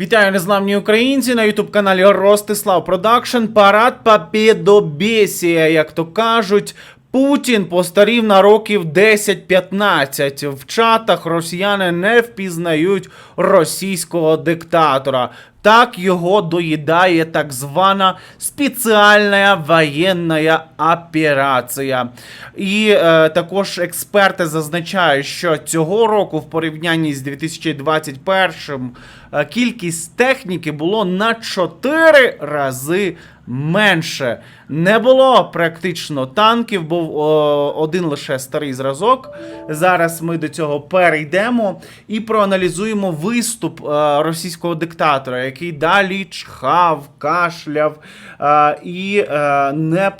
Вітаю незламні українці на ютуб каналі Ростислав Продакшн. Парад Побєдобєсія, як то кажуть. Путін постарів на років 10-15. В чатах росіяни не впізнають російського диктатора. Так його доїдає так звана спеціальна воєнна операція. І е, також експерти зазначають, що цього року в порівнянні з 2021 е, кількість техніки було на 4 рази менше. Не було практично танків, був о, один лише старий зразок. Зараз ми до цього перейдемо і проаналізуємо виступ е, російського диктатора, який далі чхав, кашляв е, і е, не.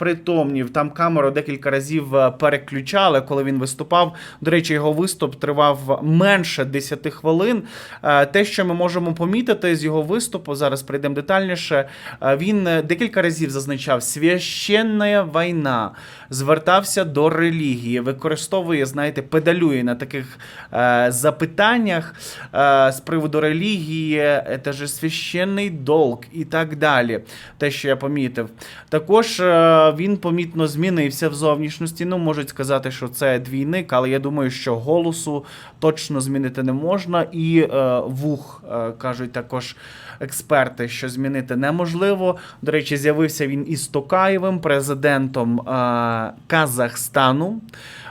Там камеру декілька разів е, переключали, коли він виступав. До речі, його виступ тривав менше 10 хвилин. Е, те, що ми можемо помітити з його виступу, зараз прийдемо детальніше. е, Він декілька разів зазначав священна війна, звертався до релігії, використовує, знаєте, педалює на таких е, запитаннях е, з приводу релігії, це ж священний долг і так далі. Те, що я помітив. Також е, він помітно змінився в зовнішності. Ну, можуть сказати, що це двійник, але я думаю, що голосу точно змінити не можна. І е, вух е, кажуть також експерти, що змінити неможливо. До речі, з'явився він із Токаєвим, президентом е, Казахстану.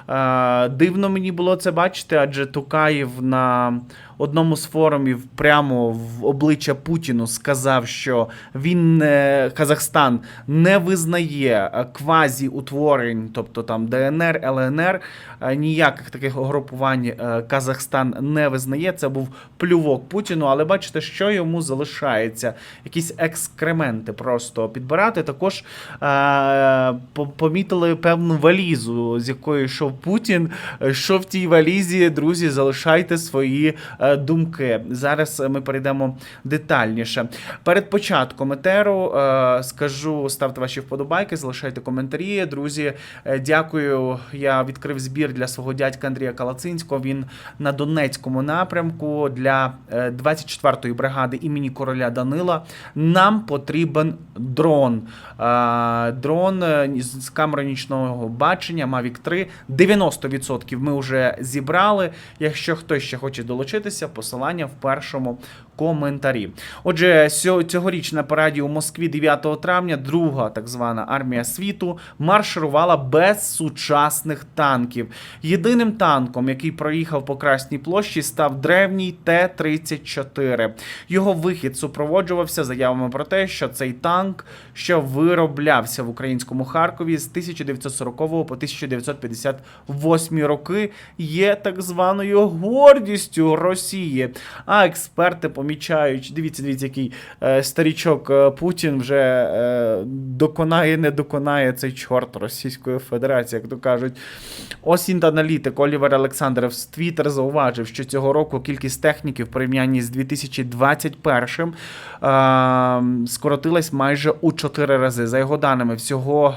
Е, дивно мені було це бачити, адже Токаєв на одному з форумів прямо в обличчя Путіну сказав, що він Казахстан не визнає е, квазі-утворень, тобто там ДНР, ЛНР, е, ніяких таких угрупувань е, Казахстан не визнає. Це був плювок Путіну, але бачите, що йому залишається. Якісь екскременти просто підбирати. Також е, помітили певну валізу, з якою йшов Путін. Е, Що в тій валізі, друзі, залишайте свої е, думки. Зараз ми перейдемо детальніше. Перед початком етеру е, скажу, ставте ваші вподобайки, залишайте коментарі. Друзі, е, дякую. Я відкрив збір для свого дядька Андрія Калацинського. Він на Донецькому напрямку для е, 24-ї бригади імені короля Данила. Нам потрібен дрон. Е, Дрон е, з камерою нічного бачення Mavic 3. 90% ми вже зібрали. Якщо хтось ще хоче долучитися, посилання в першому коментарі. Отже, цьогоріч на параді у Москві 9 травня друга так звана армія світу марширувала без сучасних танків. Єдиним танком, який проїхав по Красній площі, став древній Т-34. Його вихід супроводжувався заявами про те, що цей танк, що вироблявся в українському Харкові з 1940 по 1958 роки, є так званою гордістю Росії. А експерти помічають, дивіться, дивіться, який е, старічок е, Путін вже е, доконає, не доконає цей чорт Російської Федерації, як то кажуть. Ось аналітик Олівер Олександров з Твіттер зауважив, що цього року кількість техніки в порівнянні з 2021 е, скоротилась майже у 4 рази. За його даними, всього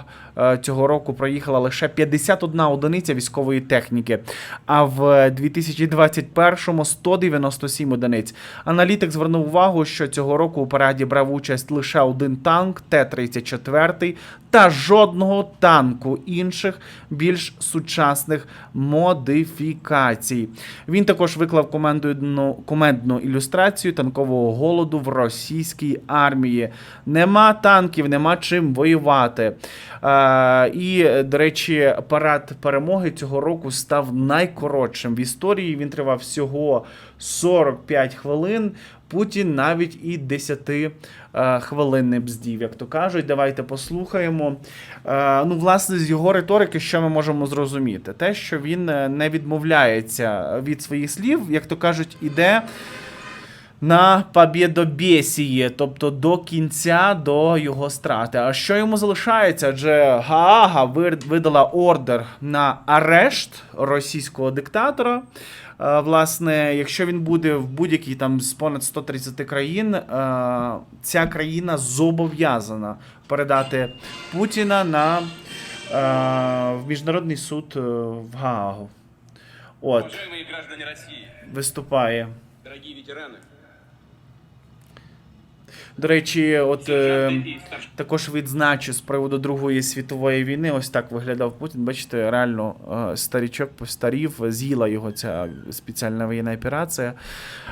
цього року проїхала лише 51 одиниця військової техніки, а в 2021-му 197 одиниць. Аналітик звернув увагу, що цього року у параді брав участь лише один танк Т-34 та жодного танку інших більш сучасних модифікацій. Він також виклав комендну, комендну ілюстрацію танкового голоду в російській армії. Нема танків, нема чим воювати. Е, і, до речі, парад перемоги цього року став найкоротшим в історії. Він тривав всього 45 хвилин. Путін навіть і 10 е, хвилин не бздів, як то кажуть. Давайте послухаємо. Е, ну, власне, з його риторики, що ми можемо зрозуміти? Те, що він е, не відмовляється від своїх слів, як то кажуть, іде на побєдобєсіє, тобто до кінця до його страти. А що йому залишається? Адже Гаага видала ордер на арешт російського диктатора. Е, Власне, якщо він буде в будь-якій там з понад 130 країн, е, ця країна зобов'язана передати Путіна на е, в міжнародний суд в Гаагу. От, виступає. Дорогі ветераны, До речі, от е, також відзначу з приводу Другої світової війни. Ось так виглядав Путін. Бачите, реально е, старічок постарів, з'їла його ця спеціальна воєнна операція.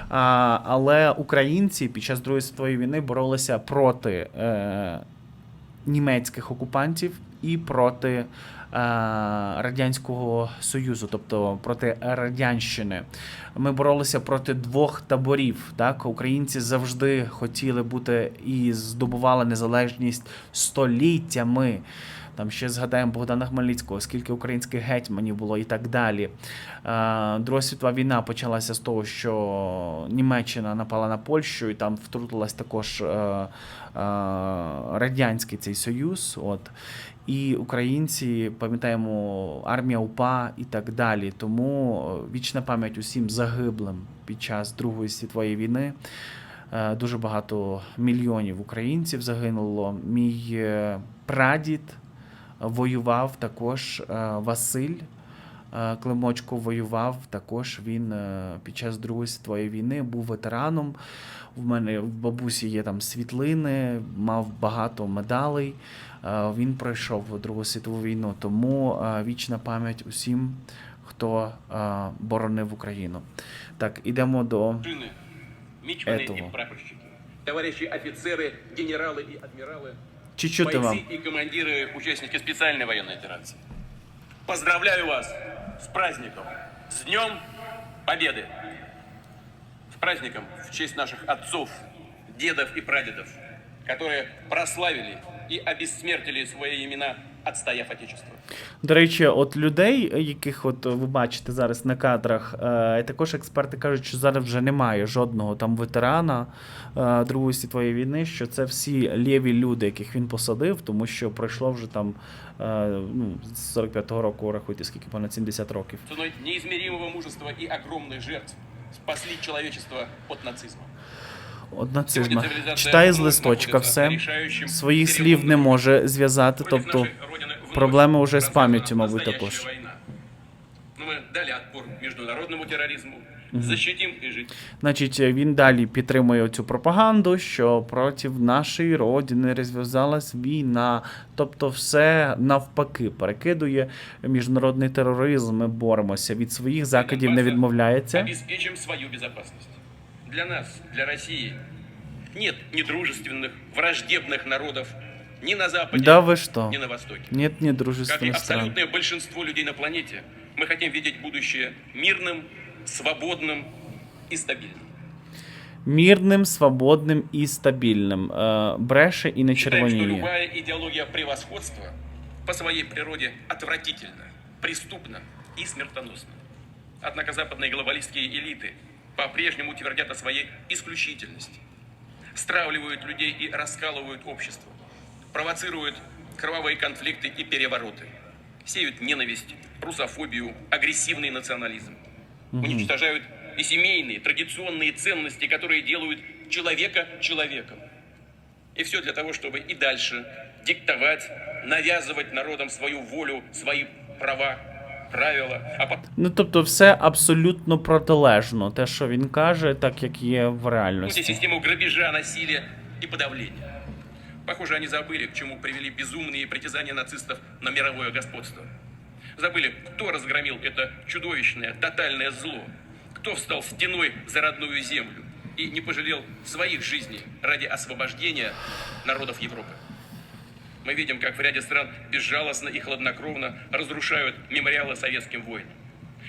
А, але українці під час Другої світової війни боролися проти е, німецьких окупантів і проти е, Радянського Союзу, тобто проти Радянщини. Ми боролися проти двох таборів. Так? Українці завжди хотіли бути і здобували незалежність століттями. Там ще згадаємо Богдана Хмельницького, скільки українських гетьманів було і так далі. Е, Друга світова війна почалася з того, що Німеччина напала на Польщу, і там втрутилась також е, Радянський цей Союз. От. І українці, пам'ятаємо, армія УПА і так далі. Тому е, вічна пам'ять усім загиблим під час Другої світової війни. Е, Дуже багато мільйонів українців загинуло. Мій е, прадід воював також Василь. е, Климочко воював також. Він е, під час Другої світової війни був ветераном. В мене в бабусі є там світлини, мав багато медалей. Е, Він пройшов Другу світову війну. Тому е, вічна пам'ять усім, хто е, боронив Україну. Так, ідемо до машины, мичманы Этого. и прапорщики. Товарищи офицеры, генералы и адмиралы, чи чути вам. бойцы и командиры, участники специальной военной операции. Поздравляю вас с праздником, с Днем Победы. С праздником в честь наших отцов, дедов и прадедов, которые прославили и обессмертили свои имена, отстояв Отечество. До речі, от людей, яких от ви бачите зараз на кадрах, е, також експерти кажуть, що зараз вже немає жодного там ветерана е, Другої світової війни, що це всі ліві люди, яких він посадив, тому що пройшло вже там е, ну, з 45-го року, рахуйте, скільки понад 70 років. Ценой неизмеримого мужества и огромных жертв спасли человечество нацизма. От нацизма. Сьогодні цивілізація Читає з листочка все, своїх слів не може зв'язати, тобто нашей Родины вновь проблеми вже з разразилась пам'яттю, мабуть, настоящая також. война. Но мы дали отпор международному терроризму, защитим и жить. Значить, він далі підтримує цю пропаганду, що проти нашої родини розв'язалась війна. Тобто, все навпаки перекидує міжнародний тероризм. Ми боремося від своїх закидів, не відмовляється. Обеспечим свою безопасность. Для нас, для России, нет недружественных, враждебных народов ни на Западе, Да ви що? ни на Востоке. Нет, не Как и дружественних стран. абсолютное большинство людей на планете, мы хотим видеть будущее мирным, свободным и стабильным. Мірним, свободним і стабільним. Е, Бреше і не Считаем, что червоніє. любая идеология превосходства по своей природе отвратительна, преступна и смертоносна. Однако западные глобалистские элиты по-прежнему твердят о своей исключительности, стравливают людей и раскалывают общество, провоцируют кровавые конфликты и перевороты, сеют ненависть, русофобию, агрессивный национализм, уничтожают и семейные, традиционные ценности, которые делают человека человеком. И все для того, чтобы и дальше диктовать, навязывать народам свою волю, свои права, правила, а потом Ну тобто, все абсолютно протилежно. Те, що він каже, так як є в и реальності. систему грабежа, насилия и подавления. Похоже, они забыли, к чему привели безумные притязания нацистов на мировое господство. Забыли, кто разгромил это чудовищное, тотальное зло, кто встал стеной за родную землю и не пожалел своих жизней ради освобождения народов Европы. Мы видим, как в ряде стран безжалостно и хладнокровно разрушают мемориалы советским воинам,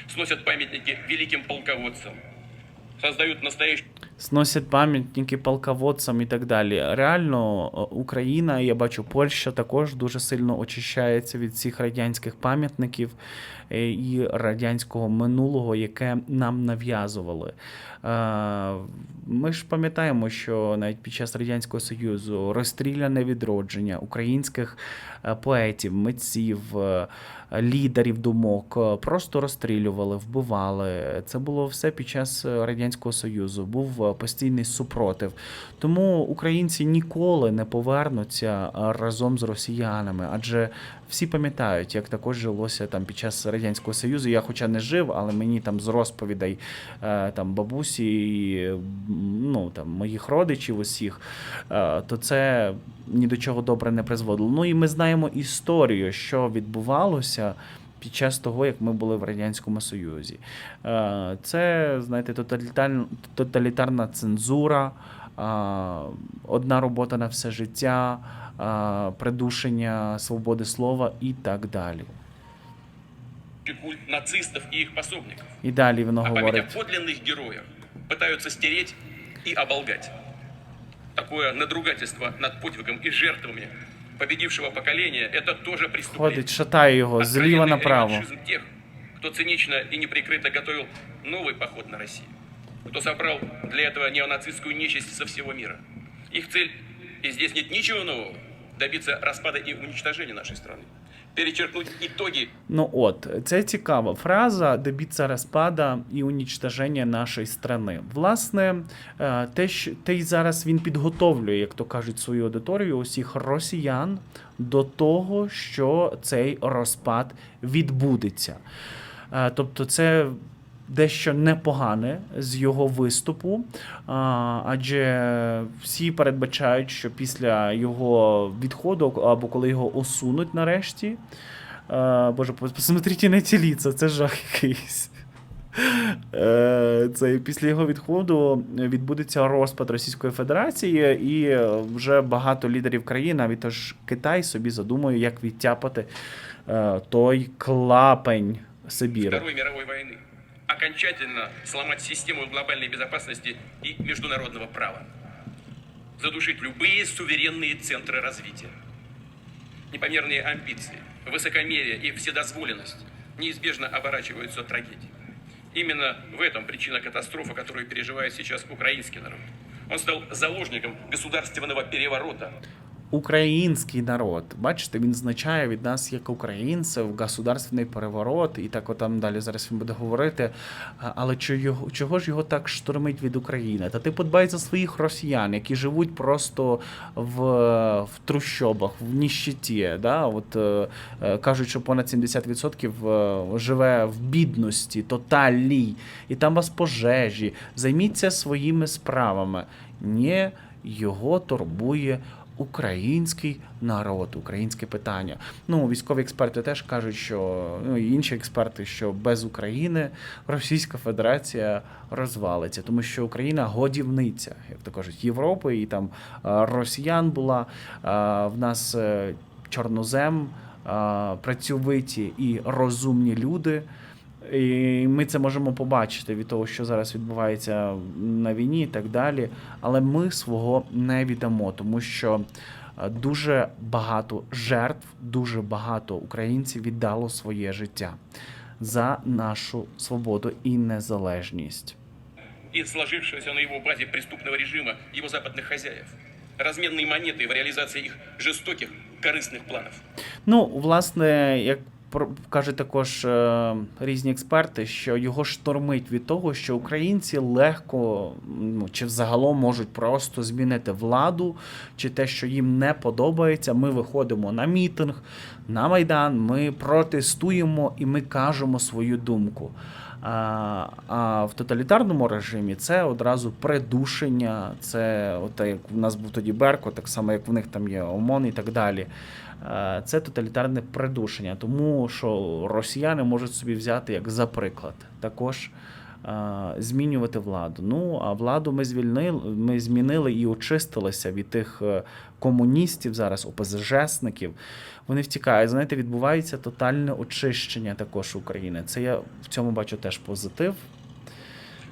сносят памятники великим полководцам, создают настоящую Сносять пам'ятники полководцям і так далі. Реально, е, Україна, я бачу, Польща також дуже сильно очищається від всіх радянських пам'ятників е, і радянського минулого, яке нам нав'язували. Е, Ми ж пам'ятаємо, що навіть під час Радянського Союзу розстріляне відродження українських е, поетів, митців, лідерів думок е, просто розстрілювали, вбивали. Це було все під час е, Радянського Союзу. Був е, постійний супротив. Тому українці ніколи не повернуться разом з росіянами, адже всі пам'ятають, як також жилося там під час радянського союзу. Я, хоча не жив, але мені там з розповідей е, там бабусі, і, ну там моїх родичів усіх, е, то це ні до чого добре не призводило. Ну і ми знаємо історію, що відбувалося. Під час того, як ми були в Радянському Союзі. Е, Це, знаєте, тоталітарна, тоталітарна цензура, одна робота на все життя, придушення свободи слова і так далі. культ нацистов и их пособников. І далі воно А память говорить. о подлинных героях пытаются стереть и оболгать. Такое надругательство над подвигом и жертвами победившего поколения – это тоже преступление. Ходить, шатає його зліва Откровенный направо. реваншизм тех, кто цинично и неприкрыто готовил новый поход на Россию, кто собрал для этого неонацистскую нечисть со всего мира. Их цель, и здесь нет ничего нового, добиться распада и уничтожения нашей страны, перечеркнуть итоги Ну от, це цікава фраза добіться розпада і унічтоження нашої страни. Власне, е, те, що те й зараз він підготовлює, як то кажуть, свою аудиторію, усіх росіян до того, що цей розпад відбудеться. Е, Тобто, це дещо непогане з його виступу, адже всі передбачають, що після його відходу або коли його усунуть нарешті. Боже, пос- посмотрите на ці ліца, це жах якийсь. Е, Це після його відходу відбудеться розпад Російської Федерації, і вже багато лідерів країн, навіть аж Китай собі задумує, як відтяпати е, той клапень Сибіру. Второй мировой войны. Окончательно сломать систему глобальной безопасности и международного права. Задушить любые суверенные центры развития. Непомерные амбиции, высокомерие и вседозволенность неизбежно оборачиваются трагедией. Именно в этом причина катастрофы, которую переживает сейчас украинский народ. Он стал заложником государственного переворота, Український народ, бачите, він значає від нас як українців, государственний переворот, і так отам далі зараз він буде говорити. Але чого, чого ж його так штормить від України? Та ти подбай за своїх росіян, які живуть просто в, в трущобах, в ніщиті. Да? От, е, е, кажуть, що понад 70% е, живе в бідності, тотальній, і там вас пожежі. Займіться своїми справами. Ні, його турбує український народ, українське питання. Ну, військові експерти теж кажуть, що ну інші експерти, що без України Російська Федерація розвалиться, тому що Україна годівниця, як то кажуть, Європи і там е, росіян була. е, В нас е, чорнозем, працьовиті і розумні люди. І ми це можемо побачити від того, що зараз відбувається на війні і так далі. Але ми свого не віддамо, тому що е, дуже багато жертв, дуже багато українців віддало своє життя за нашу свободу і незалежність. и сложившегося на его базе преступного режима его западных хозяев. Разменные монеты в реализации их жестоких, корыстных планов. Ну, власне, як про- кажуть також е, різні експерти, що його штормить від того, що українці легко ну, чи взагалом можуть просто змінити владу, чи те, що їм не подобається. Ми виходимо на мітинг, на майдан, ми протестуємо і ми кажемо свою думку. А, в тоталітарному режимі це одразу придушення, це от як в нас був тоді Берко, так само як в них там є ОМОН і так далі. Це тоталітарне придушення, тому що росіяни можуть собі взяти як за приклад також змінювати владу. Ну а владу ми звільнили, ми змінили і очистилися від тих е, комуністів зараз, ОПЗЖСників. Вони втікають. Знаєте, відбувається тотальне очищення також України. Це я в цьому бачу теж позитив.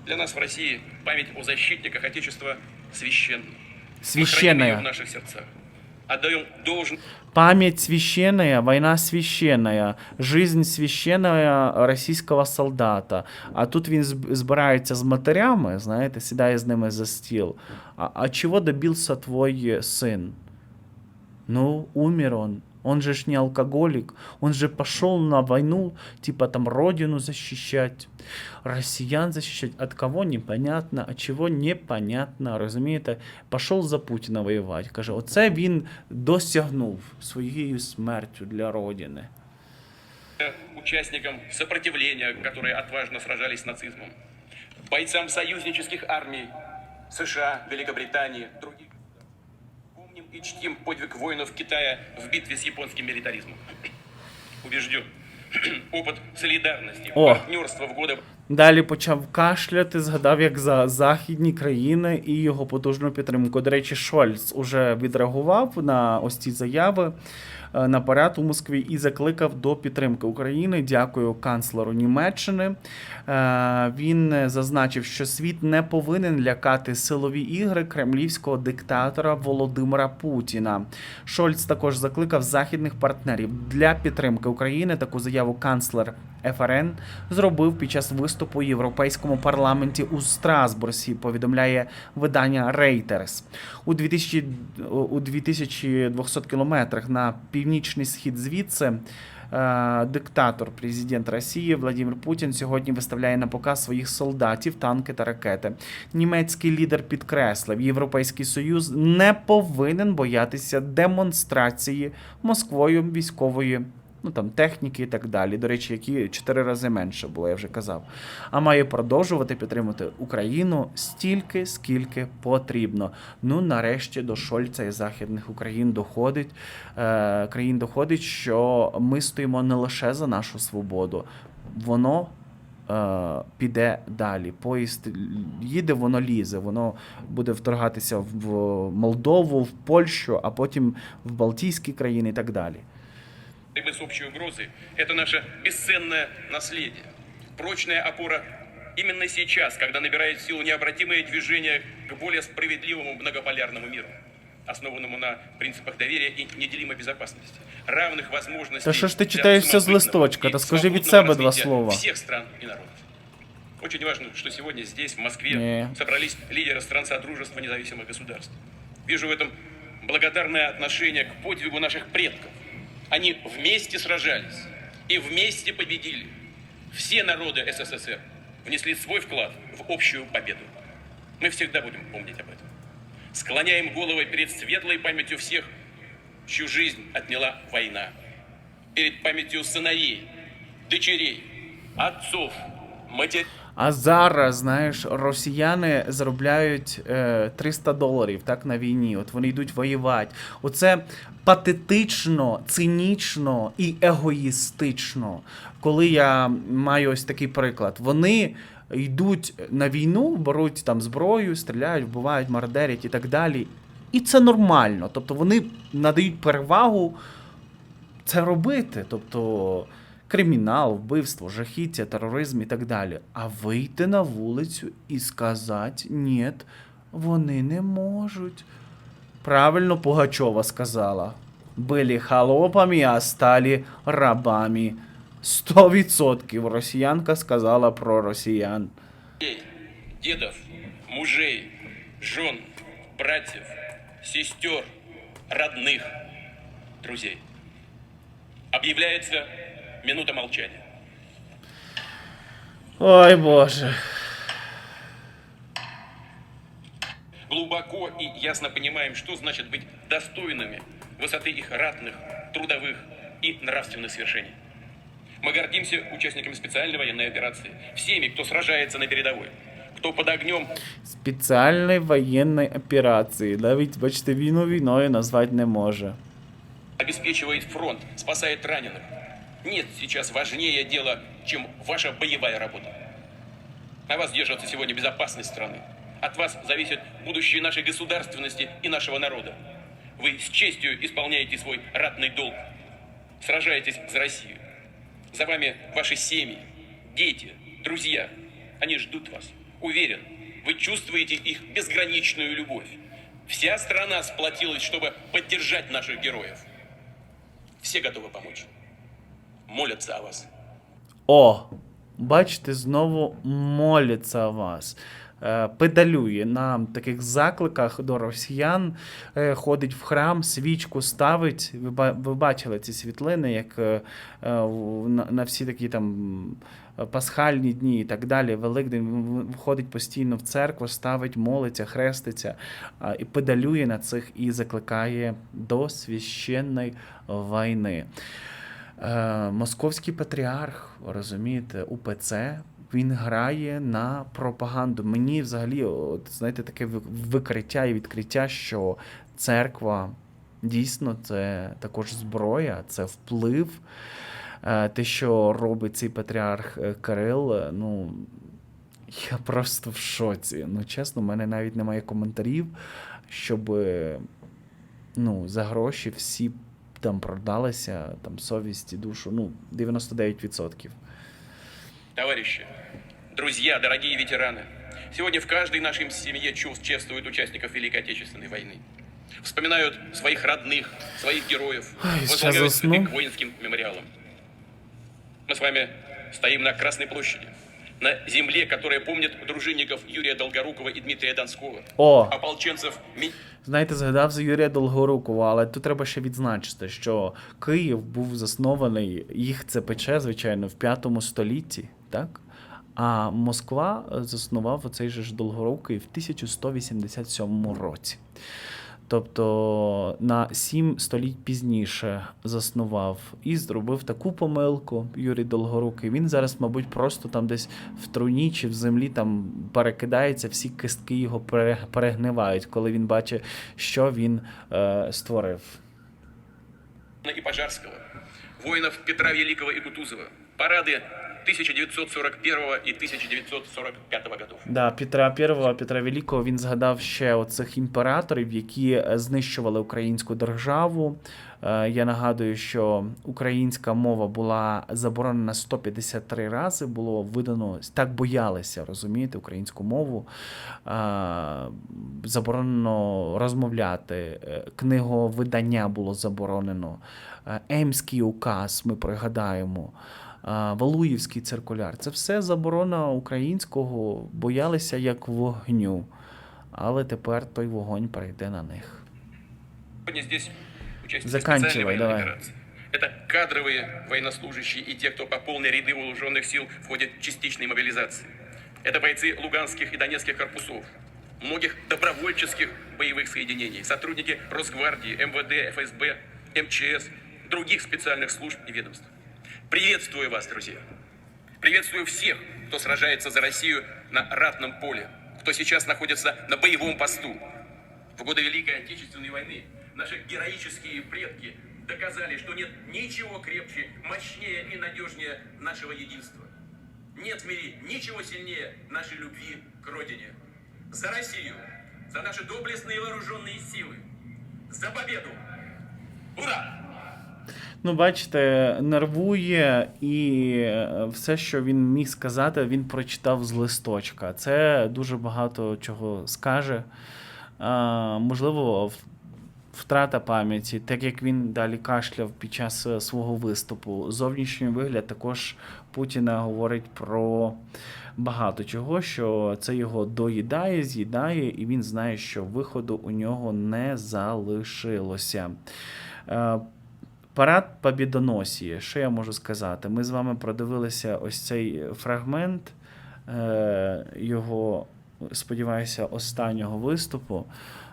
Для нас в России память о защитниках Отечества священна. Ее в наших сердцах. Отдаем должен. Память священная, война священная, жизнь священная російського солдата. А тут він зб- збирається з матерями, знаєте, сідає з ними за стіл. А, а чого добився твій син? Ну, умер он. Он же ж не алкоголик, он же пошел на войну, типа там родину защищать, россиян защищать. От кого непонятно, от чего непонятно, розумієте? Пошел за Путіна воювати. Каже, оце він досягнув своєю смертю для родини. участникам сопротивления, которые отважно сражались с нацизмом, бойцам союзнических армий США, Великобритании, других. Помним и чтим подвиг воинов Китая в битве с японским милитаризмом. Убежден, опыт солідарності, О. партнерства в годы Далі почав кашляти, згадав, як за західні країни і його потужну підтримку. До речі, Шольц уже відреагував на ось ці заяви е, на парад у Москві і закликав до підтримки України. Дякую канцлеру Німеччини. Е, Він зазначив, що світ не повинен лякати силові ігри кремлівського диктатора Володимира Путіна. Шольц також закликав західних партнерів для підтримки України. Таку заяву канцлер ФРН зробив під час виступу у Європейському парламенті у Страсбурзі. Повідомляє видання Reuters. У 2000, у 2200 кілометрах на північний схід звідси. е, Диктатор, президент Росії Владимир Путін сьогодні виставляє на показ своїх солдатів, танки та ракети. Німецький лідер підкреслив, Європейський Союз не повинен боятися демонстрації Москвою військової ну там техніки і так далі. До речі, які чотири рази менше було, я вже казав. А має продовжувати підтримувати Україну стільки, скільки потрібно. Ну, нарешті до Шольца і західних Україн доходить е, країн доходить, що ми стоїмо не лише за нашу свободу, воно. е, Піде далі. Поїзд їде, воно лізе, воно буде вторгатися в Молдову, в Польщу, а потім в Балтійські країни і так далі. Борьбы с общей угрозой – это наше бесценное наследие. Прочная опора именно сейчас, когда набирает силу необратимое движение к более справедливому многополярному миру, основанному на принципах доверия и неделимой безопасности, равных возможностей Та що ж для читаєш все листочка? и Та скажи свободного себе два слова. всех стран и народов. Очень важно, что сегодня здесь, в Москве, Не. собрались лидеры стран Содружества независимых государств. Вижу в этом благодарное отношение к подвигу наших предков. Они вместе сражались и вместе победили. Все народы СССР внесли свой вклад в общую победу. Мы всегда будем помнить об этом. Склоняем головы перед светлой памятью всех, чью жизнь отняла война. Перед памятью сыновей, дочерей, отцов, матерей. А зараз, знаєш, росіяни заробляють е, 300 доларів так на війні. От вони йдуть воювати. Оце патетично, цинічно і егоїстично. Коли я маю ось такий приклад, вони йдуть на війну, беруть там зброю, стріляють, вбивають, мародерять і так далі. І це нормально. Тобто вони надають перевагу це робити. Тобто кримінал, вбивство, жахіття, тероризм і так далі. А вийти на вулицю і сказати ні, вони не можуть. Правильно Пугачова сказала. Были холопами, а стали рабами. Сто відсотків росіянка сказала про росіян. дедов, мужей, жен, братьев, сестер, родных, друзей. Объявляется минута молчания. Ой Боже. Глубоко и ясно понимаем, что значит быть достойными высоты их ратных, трудовых и нравственных свершений. Мы гордимся участниками специальной военной операции, всеми, кто сражается на передовой, кто под огнем Спеціальної воєнної операції. Навіть, бачите, війну війною назвати не може. обеспечивает фронт, спасает раненых. нет сейчас важнее дела, чем ваша боевая работа. На вас держится сегодня безопасность страны. От вас зависит будущее нашей государственности и нашего народа. Вы с честью исполняете свой ратный долг. Сражаетесь за Россию. За вами ваши семьи, дети, друзья. Они ждут вас. Уверен, вы чувствуете их безграничную любовь. Вся страна сплотилась, чтобы поддержать наших героев. Все готовы помочь. Молятся о вас. О, бачите, знову моляться вас. е, педалює на таких закликах до росіян, е, ходить в храм, свічку ставить. Ви, бачили ці світлини, як е, на, всі такі там пасхальні дні і так далі. Великдень входить постійно в церкву, ставить, молиться, хреститься і педалює на цих і закликає до священної війни. Е, Московський патріарх, розумієте, УПЦ. Він грає на пропаганду. Мені взагалі, от, знаєте, таке викриття і відкриття, що церква дійсно це також зброя, це вплив. Е, Те, що робить цей патріарх е, Кирил, ну я просто в шоці. Ну, чесно, в мене навіть немає коментарів, щоб ну, за гроші всі там продалися, там совість і душу, ну, 99%. Товарищи, друзья, дорогие ветераны, сегодня в каждой нашей семье чувств чествуют участников Великой Отечественной войны. Вспоминают своих родных, своих героев, Ой, сейчас возлагают засну. цветы к воинским мемориалам. Мы с вами стоим на Красной площади, на земле, которая помнит дружинников Юрия Долгорукова и Дмитрия Донского, О, ополченцев знаєте, згадав за Юрія Долгорукова, але тут треба ще відзначити, що Київ був заснований, їх ЦПЧ, звичайно, в 5 столітті, так? А Москва заснував оцей же ж Долгорукий в 1187 році. Тобто на сім століть пізніше заснував і зробив таку помилку Юрій Долгорукий. Він зараз, мабуть, просто там десь в труні чи в землі там перекидається, всі кистки його перегнивають, коли він бачить, що він е, створив. и Пожарского, воинов Петра Великого и Кутузова, парады 1941 и 1945 годов. Да, Петра I, Петра Великого він згадав ще оцих імператорів, які е, знищували українську державу. Е, Я нагадую, що українська мова була заборонена 153 рази, було видано так боялися, розумієте, українську мову. Е, Заборонено розмовляти, книговидання було заборонено. Емський указ, ми пригадаємо. А, Валуївський циркуляр. Це все заборона українського, боялися як вогню. Але тепер той вогонь перейде на них. Сегодня здесь участники Заканчивай, специальной военной давай. операции. Это кадровые военнослужащие и те, кто пополнил ряды вооруженных сил в ходе частичной мобилизации. Это бойцы луганских и донецких корпусов, многих добровольческих боевых соединений, сотрудники Росгвардии, МВД, ФСБ, МЧС, других специальных служб и ведомств. Приветствую вас, друзья. Приветствую всех, кто сражается за Россию на ратном поле, кто сейчас находится на боевом посту. В годы Великой Отечественной войны наши героические предки доказали, что нет ничего крепче, мощнее и надежнее нашего единства. Нет в мире ничего сильнее нашей любви к Родине. За Россию, за наши доблестные вооруженные силы, за победу! Ура! Ну, бачите, нервує, і е, все, що він міг сказати, він прочитав з листочка. Це дуже багато чого скаже. А, можливо, втрата пам'яті, так як він далі кашляв під час е, свого виступу. Зовнішній вигляд також Путіна говорить про багато чого, що це його доїдає, з'їдає, і він знає, що виходу у нього не залишилося. Парад Побідоносії. Що я можу сказати? Ми з вами продивилися ось цей фрагмент е, його, сподіваюся, останнього виступу,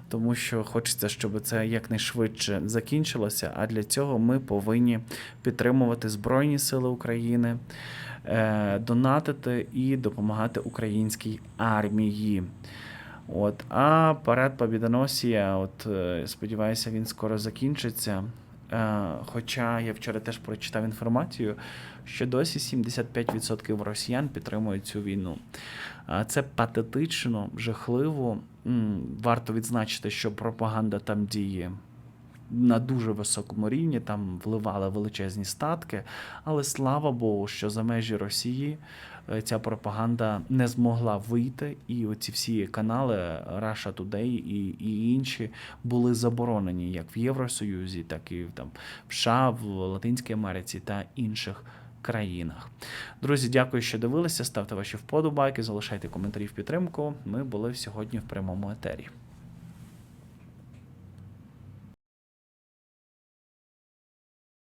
тому що хочеться, щоб це якнайшвидше закінчилося. А для цього ми повинні підтримувати Збройні Сили України, е, донатити і допомагати українській армії. От, а парад Побідоносія, от е, сподіваюся, він скоро закінчиться. Е, Хоча я вчора теж прочитав інформацію, що досі 75% росіян підтримують цю війну. Е, Це патетично, жахливо. Варто відзначити, що пропаганда там діє на дуже високому рівні, там вливали величезні статки, але слава Богу, що за межі Росії е, ця пропаганда не змогла вийти, і оці всі канали Russia Today і, і інші були заборонені як в Євросоюзі, так і там в США, в Латинській Америці та інших країнах. Друзі, дякую, що дивилися. Ставте ваші вподобайки, залишайте коментарі в підтримку. Ми були сьогодні в прямому етері.